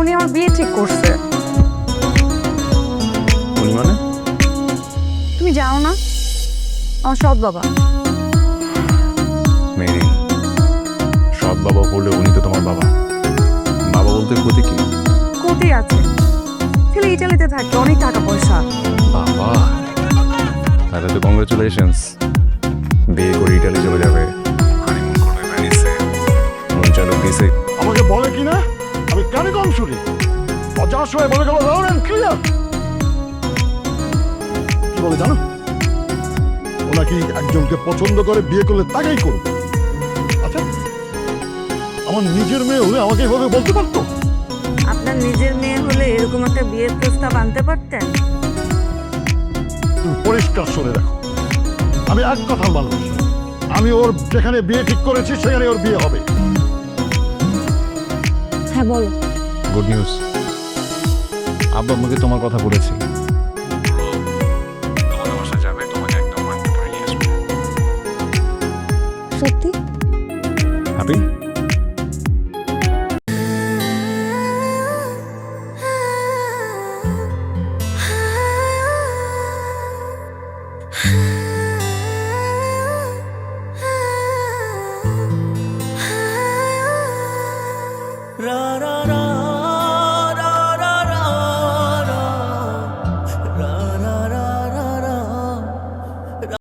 উনি আমার বিয়ে ঠিক করছে। উনি মানে? তুমি জানো না? আমার সৎ বাবা। সৎ বাবা বললে উনি তো তোমার বাবা। বাবা বলতে ক্ষতি কি? ক্ষতি আছে। ছেলে ইটালিতে থাকে অনেক টাকা পয়সা বাবা তাহলে তো কংগ্রেচুলেশনস বিয়ে করে ইটালি চলে যাবে। হানিমুন করবে প্যারিসে মন চালু গ্রিসে আমি কানে কম শুনি। অজার সময় বলে গেল রাউন্ড ক্লিয়ার কি বলে জানো? ও নাকি একজনকে পছন্দ করে বিয়ে করলে তাকেই করবে আচ্ছা আমার নিজের মেয়ে হলে আমাকে এভাবে বলতে পারতো? আপনার নিজের মেয়ে হলে এরকম একটা বিয়ের প্রস্তাব আনতে পারতেন? তুমি পরিষ্কার শুনে রাখো। আমি এক কথার মানুষ আমি ওর যেখানে বিয়ে ঠিক করেছি সেখানে ওর বিয়ে হবে। Good news. আব্বা আমাকে তোমার কথা বলেছে। ra ra